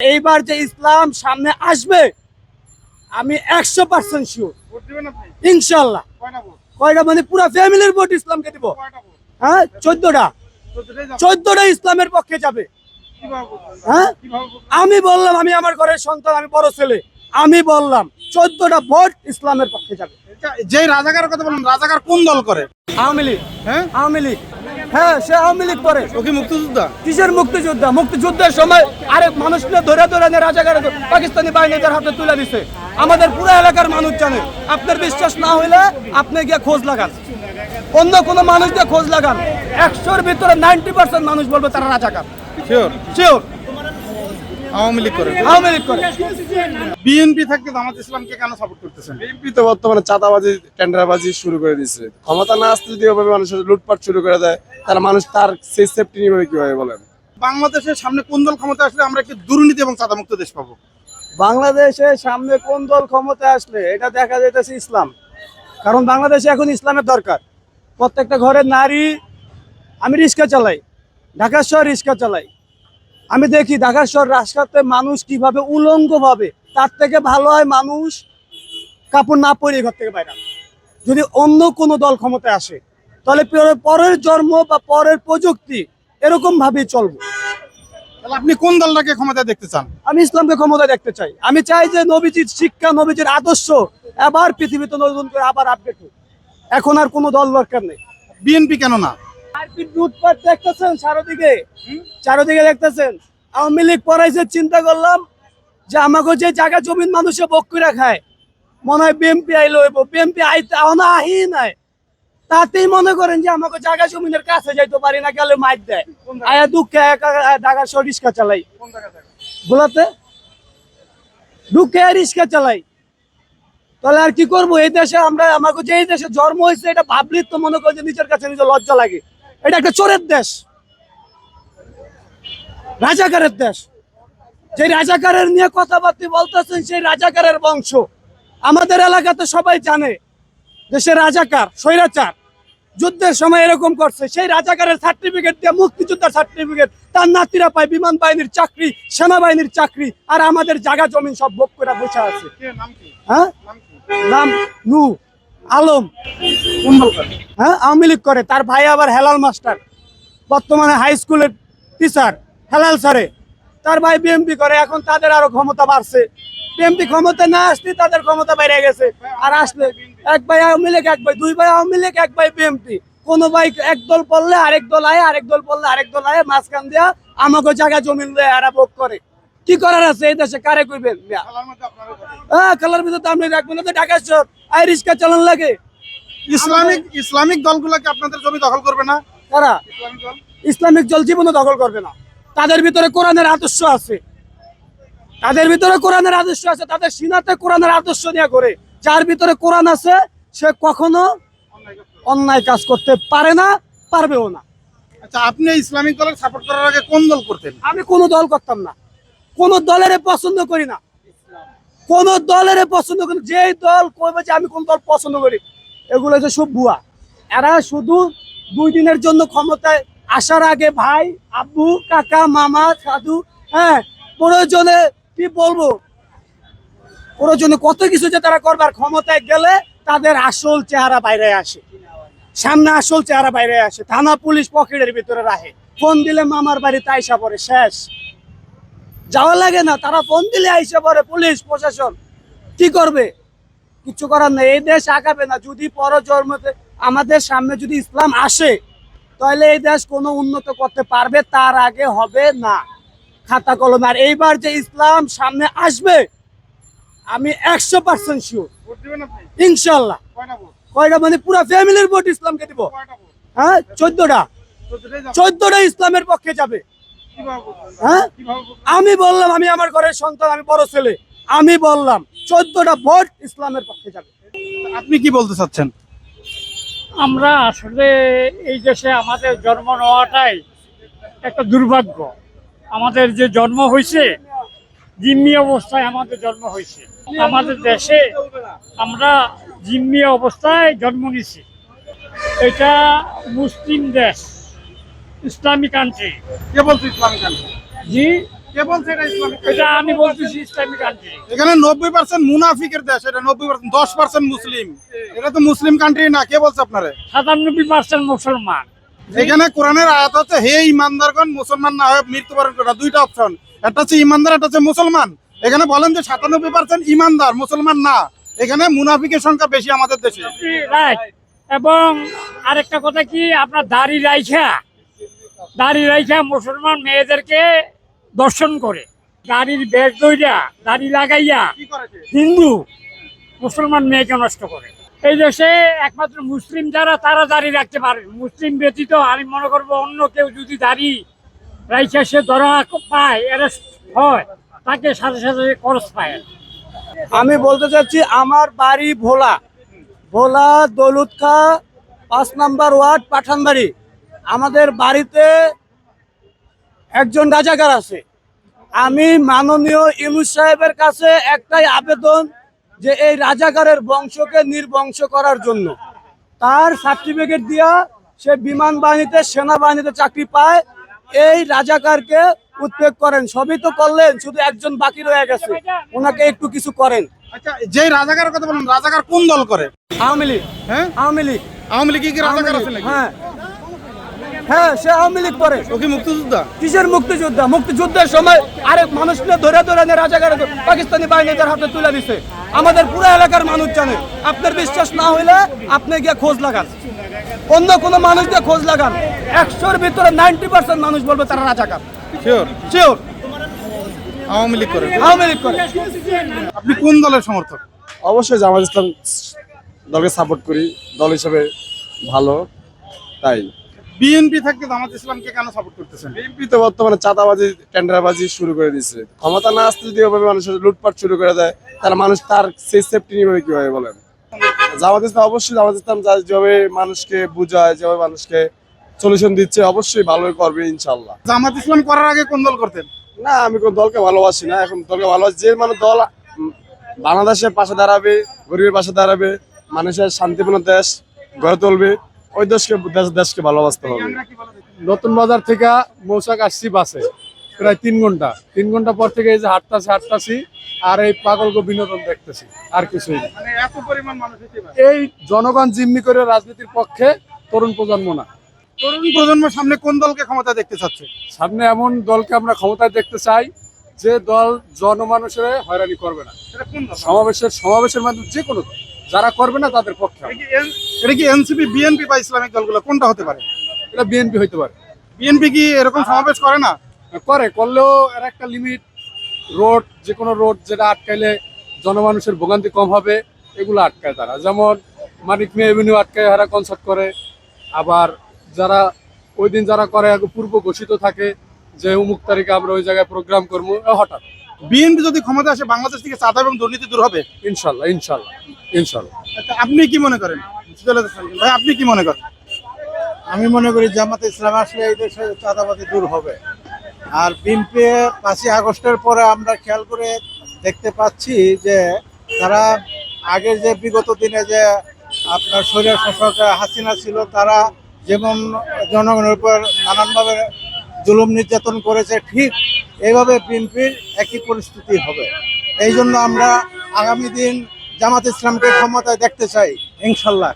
এইবার যে ইসলাম সামনে আসবে আমি একশো পার্সেন্ট শিওর ইনশাল্লাহ কয়টা মানে পুরো ফ্যামিলির ভোট ইসলামকে দিব। হ্যাঁ চোদ্দটা। চোদ্দটা ইসলামের পক্ষে যাবে? হ্যাঁ? আমি বললাম আমি আমার ঘরের সন্তান আমি বড় ছেলে। আমি বললাম চোদ্দটা ভোট ইসলামের পক্ষে যাবে? যে রাজাকারের কথা বললাম রাজাকার কোন দল করে? আওয়ামী লীগ। হ্যাঁ? আওয়ামী লীগ। হ্যাঁ সে আওয়ামী লীগ করে। ও কি মুক্তিযোদ্ধা? কিসের মুক্তিযোদ্ধা? মুক্তিযুদ্ধের সময় আরেক মানুষকে ধরে ধরে নিয়ে রাজাগারে পাকিস্তানি বাহিনীদের হাতে তুলে দিছে। আমাদের পুরো এলাকার মানুষ জানে আপনার বিশ্বাস না হইলে আপনি গিয়ে খোঁজ লাগান। অন্য কোনো মানুষ দিয়ে খোঁজ লাগান। একশোর ভিতরে নাইনটি পার্সেন্ট মানুষ বলবে তারা রাজাকার। শিওর শিওর আওয়ামী লীগ করে। আওয়ামী লীগ করে। বিএনপি থাকতে জামাত ইসলামকে কেন সাপোর্ট করতেছেন? বিএনপি তো বর্তমানে চাঁদাবাজি টেন্ডারবাজি শুরু করে দিচ্ছে ক্ষমতা না আসতে যদি ওভাবে মানুষের লুটপাট শুরু করে দেয় তাহলে মানুষ তার সেই সেফটি নিবে কীভাবে বলেন? বাংলাদেশের সামনে কোন দল ক্ষমতা আসলে আমরা একটি দুর্নীতি এবং চাঁদামুক্ত দেশ পাবো? বাংলাদেশে সামনে কোন দল ক্ষমতায় আসলে এটা দেখা যাইতেছে ইসলাম। কারণ বাংলাদেশে এখন ইসলামের দরকার। প্রত্যেকটা ঘরের নারী আমি রিক্সা চালাই। ঢাকা শহর রিক্সা চালাই। আমি দেখি ঢাকা শহর রাস্তাতে মানুষ কীভাবে উলঙ্গ ভাবে তার থেকে ভালো হয় মানুষ কাপড় না পরে ঘর থেকে বাইরে যদি অন্য কোনো দল ক্ষমতায় আসে তাহলে পরের জন্ম বা পরের প্রযুক্তি এরকম ভাবেই চলবো। তাহলে আপনি কোন দলটাকে ক্ষমতা দেখতে চান? আমি ইসলামকে ক্ষমতা দেখতে চাই। আমি চাই যে নবীজির শিক্ষা নবীজির আদর্শ আবার পৃথিবীতে নতুন করে আবার আপডেট হোক। এখন আর কোনো দল দরকার নেই। বিএনপি কেন না? মারপিট লুটপাট দেখতেছেন চারোদিকে? চারোদিকে দেখতেছেন? আওয়ামী লীগ পড়াইছে চিন্তা করলাম যে আমাকে যে জায়গা জমিন মানুষে বক করে খায় মনে হয় বিএমপি আইলো বিএমপি আইতে না আহি নাই। তাতেই মনে করেন যে আমাকে জায়গা জমিনের কাছে যাইতে পারি না গেলে মাইর দেয়? আয়া দুঃখে ঢাকা শহর রিক্সা চালাই। গোলাতে? ঢুকে রিক্সা চালাই। তাহলে আর কি করব? এই দেশে আমরা আমাকে যে এই দেশে জন্ম হয়েছে এটা ভাবলি তো মনে করি যে নিজের কাছে নিজের লজ্জা লাগে। এটা একটা চোরের দেশ। রাজাকারের দেশ। যে রাজাকারের নিয়ে কথাবার্তা বলতেছেন সেই রাজাকারের বংশ। আমাদের এলাকাতে সবাই জানে যে সে রাজাকার স্বৈরাচার। যুদ্ধের সময় এরকম করছে। সেই রাজাকারের সার্টিফিকেট দিয়ে মুক্তিযোদ্ধার সার্টিফিকেট তার নাতিরা পায় বিমান বাহিনীর চাকরি সেনাবাহিনীর চাকরি আর আমাদের জায়গা জমিন সব ভোগ করে বসে আছে। হ্যাঁ? নাম নু আলম। হ্যাঁ আওয়ামী লীগ করে। তার ভাই আবার হেলাল মাস্টার। বর্তমানে হাই স্কুলের টিচার হেলাল স্যারে তার ভাই বিএমপি করে। এখন তাদের আরও ক্ষমতা বাড়ছে। বিএমপি ক্ষমতা না আসলে তাদের ক্ষমতা বেড়ে গেছে। আর আসলে এক ভাই আওয়ামী লীগ, এক ভাই, দুই ভাই আওয়ামী লীগ, এক ভাই বিএমপি কোন ভাই এক দল পড়লে আরেক দল আয়, আরেক দল পড়লে আরেক দল আয়, মাঝখান দিয়া আমাকে জায়গা জমিন দেয় এরা ভোগ করে। কি করার আছে এই দেশে? কারে কইবেন। হ্যাঁ খেলার ভিতরে তো আপনি রাখবেন না তো ঢাকা শহর আই রিক্সা চালান লাগে। ইসলামিক ইসলামিক দলগুলোকে আপনাদের জমি দখল করবে না? তারা ইসলামিক দল? ইসলামিক দল জীবনে দখল করবে না। তাদের ভিতরে কোরআনের আদর্শ আছে। তাদের ভিতরে কোরআনের আদর্শ আছে তাদের সিনাতে কোরআনের আদর্শ নিয়ে করে যার ভিতরে কোরআন আছে সে কখনো অন্যায় কাজ করতে পারে না পারবেও না। আচ্ছা আপনি ইসলামিক দলের সাপোর্ট করার আগে কোন দল করতেন? আমি কোনো দল করতাম না। কোন দলের পছন্দ করি না। কোন দলের পছন্দ করি যে দল কইবে যে আমি কোন দল পছন্দ করি, এগুলো যে সব ভুয়া। এরা শুধু দুই দিনের জন্য ক্ষমতায় আসার আগে ভাই, আব্বু, কাকা, মামা সাধু হ্যাঁ প্রয়োজনে কি বলব? প্রয়োজনে কত কিছু যে তারা করবার ক্ষমতায় গেলে তাদের আসল চেহারা বাইরে আসে। সামনে আসল চেহারা বাইরে আসে। থানা পুলিশ পকেটের ভিতরে রাখে। ফোন দিলে মামার বাড়ি আইসা পড়ে, শেষ। যাওয়া লাগে না তারা ফোন দিলে আইসে পরে পুলিশ প্রশাসন। কি করবে? কিছু করার নেই। এই দেশ আগাবে না। যদি পরজন্মতে আমাদের সামনে যদি ইসলাম আসে তাহলে এই দেশ কোনো উন্নত করতে পারবে তার আগে হবে না। খাতা কলম। আর এইবার যে ইসলাম সামনে আসবে আমি একশো পার্সেন্ট শিওর ইনশাল্লাহ। কয়টা মানে পুরো ফ্যামিলির ভোট ইসলামকে দিব। হ্যাঁ চোদ্দটা। চোদ্দটা ইসলামের পক্ষে যাবে? হ্যাঁ? আমি বললাম, আমি আমার ঘরের সন্তান, আমি বড় ছেলে। আমি বললাম, চোদ্দটা ভোট ইসলামের পক্ষে যাবে। আপনি কি বলতে চাচ্ছেন? আমরা আসলে এই দেশে আমাদের জন্ম নেওয়াটাই একটা দুর্ভাগ্য। আমাদের যে জন্ম হয়েছে, জিম্মি অবস্থায় আমাদের জন্ম হয়েছে। আমাদের দেশে আমরা জিম্মি অবস্থায় জন্ম নিছি এটা মুসলিম দেশ। ইসলামিক কান্ট্রি কে বলছে ইসলামিক আন্দোলন? জি? কে বলছে এটা ইসলামিক এটা আমি বলতেছি ইসলামিক কান্ট্রি এখানে নব্বই পার্সেন্ট মুনাফিকের দেশ এটা নব্বই পার্সেন্ট দশ পার্সেন্ট মুসলিম। এটা তো মুসলিম কান্ট্রি না কে বলছে আপনারে? সাতানব্বই পার্সেন্ট মুসলমান। এখানে কোরআনের আয়াত হচ্ছে হে ইমানদারগণ মুসলমান না হয়ে মৃত্যুবরণ করে। দুইটা অপশন একটা হচ্ছে ইমানদার একটা হচ্ছে মুসলমান। এখানে বলেন যে সাতানব্বই পার্সেন্ট ইমানদার মুসলমান না। এখানে মুনাফিকের সংখ্যা বেশি আমাদের দেশে। এবং আরেকটা কথা কি আপনার দাড়ি রাইখা দাড়ি রাইখা মুসলমান মেয়েদেরকে দর্শন করে। দাড়ির বেশ দইরা দাড়ি লাগাইয়া হিন্দু মুসলমান মেয়েকে নষ্ট করে। এই দেশে একমাত্র মুসলিম যারা তারা দাড়ি রাখতে পারে। মুসলিম ব্যতীত আমি মনে করব অন্য কেউ যদি দাড়ি রাইখা সে ধরা পায় অ্যারেস্ট হয় তাকে সাথে সাথে খরচ পায়। আমি বলতে চাচ্ছি আমার বাড়ি ভোলা। ভোলা দৌলতখা পাঁচ নাম্বার ওয়ার্ড পাঠানবাড়ি। আমাদের বাড়িতে একজন রাজাকার আছে। আমি মাননীয় ইউনুস সাহেবের কাছে একটাই আবেদন যে এই রাজাকারের বংশকে নির্বংশ করার জন্য। তার সার্টিফিকেট দিয়া সে বিমান বাহিনীতে সেনাবাহিনীতে চাকরি পায়। এই রাজাকারকে উৎপেগ করেন। সবই তো করলেন শুধু একজন বাকি রয়ে গেছে। ওনাকে একটু কিছু করেন। আচ্ছা যে রাজাকার কথা বলেন রাজাকার কোন দল করে? আওয়ামী লীগ। হ্যাঁ? আওয়ামী লীগ। আওয়ামী লীগ কি রাজাকার আছে নাকি? হ্যাঁ। হ্যাঁ সে আওয়ামী লীগ করে। ও কি মুক্তিযোদ্ধা? কিসের মুক্তিযোদ্ধা? মুক্তিযুদ্ধের সময় আরেক মানুষকে ধরে ধরে এনে রাজাকার পাকিস্তানি বাহিনীদের হাতে তুলে দিছে। আমাদের পুরো এলাকার মানুষ জানে আপনার বিশ্বাস না হইলে আপনি গিয়ে খোঁজ লাগান। অন্য কোনো মানুষ দিয়ে খোঁজ লাগান। একশোর ভিতরে নাইনটি পার্সেন্ট মানুষ বলবে তারা রাজাকার। শিওর শিওর আওয়ামী লীগ করে। আওয়ামী লীগ করে। আপনি কোন দলের সমর্থক? অবশ্যই জামাত ইসলাম দলকে সাপোর্ট করি। দল হিসেবে ভালো তাই। বিএনপি থাকতে জামাত ইসলামকে কেন সাপোর্ট করতেছেন? বিএনপি তো বর্তমানে চাঁদাবাজি টেন্ডারবাজি শুরু করে দিচ্ছে ক্ষমতা না আসতে যদি ওভাবে মানুষের লুটপাট শুরু করে দেয় তাহলে মানুষ তার সেই সেফটি নিবে কীভাবে বলেন? জামাত ইসলাম অবশ্যই জামাত ইসলাম যেভাবে মানুষকে বুঝায় যেভাবে মানুষকে সলিউশন দিচ্ছে অবশ্যই ভালোই করবে ইনশাল্লাহ জামাত ইসলাম করার আগে কোন দল করতেন? না আমি কোন দলকে ভালোবাসি না এখন দলকে ভালোবাসি। যে মানে দল বাংলাদেশের পাশে দাঁড়াবে গরিবের পাশে দাঁড়াবে মানুষের শান্তিপূর্ণ দেশ গড়ে তুলবে ওই দেশকে দেশকে ভালোবাসতে হবে। নতুন বাজার থেকে মৌসাক আসছি বাসে প্রায় তিন ঘণ্টা। তিন ঘণ্টা পর থেকে এই যে হাঁটতাছি হাঁটতাছি আর এই পাগলকে বিনোদন দেখতেছি আর কিছুই না। মানে এই জনগণ জিম্মি করে রাজনীতির পক্ষে তরুণ প্রজন্ম না। তরুণ প্রজন্মের সামনে কোন দলকে ক্ষমতা দেখতে চাচ্ছে? সামনে এমন দলকে আমরা ক্ষমতায় দেখতে চাই যে দল জনমানুষের হয়রানি করবে না। সমাবেশের সমাবেশের মাধ্যমে যে কোনো দল। যারা করবে না তাদের পক্ষে এটা কি এনসিপি বিএনপি বা ইসলামিক দলগুলো কোনটা হতে পারে? এটা বিএনপি হইতে পারে। বিএনপি কি এরকম সমাবেশ করে না? করে করলেও এর একটা লিমিট রোড যে কোনো রোড যেটা আটকাইলে জনমানুষের ভোগান্তি কম হবে এগুলো আটকায় তারা। যেমন মানিক মে এভিনিউ আটকায় হারা কনসার্ট করে। আবার যারা ওই দিন যারা করে পূর্ব ঘোষিত থাকে যে অমুক তারিখে আমরা ওই জায়গায় প্রোগ্রাম করব হঠাৎ। বিএনপি যদি ক্ষমতা আসে বাংলাদেশ থেকে চাঁদা এবং দুর্নীতি দূর হবে? ইনশাল্লাহ ইনশাল্লাহ ইনশাল্লাহ। আচ্ছা, আপনি কি মনে করেন? ভাই আপনি কি মনে করেন? আমি মনে করি জামাতে ইসলাম আসলে এই দেশে চাঁদাবাজি দূর হবে। আর বিএনপি পাঁচই আগস্টের পরে আমরা খেয়াল করে দেখতে পাচ্ছি যে তারা আগের যে বিগত দিনে যে আপনার শরীর শাসক হাসিনা ছিল তারা যেমন জনগণের উপর নানানভাবে জুলুম নির্যাতন করেছে, ঠিক এইভাবে বিএনপির একই পরিস্থিতি হবে। এই জন্য আমরা আগামী দিন জামাত ইসলামকে ক্ষমতায় দেখতে চাই, ইনশাল্লাহ।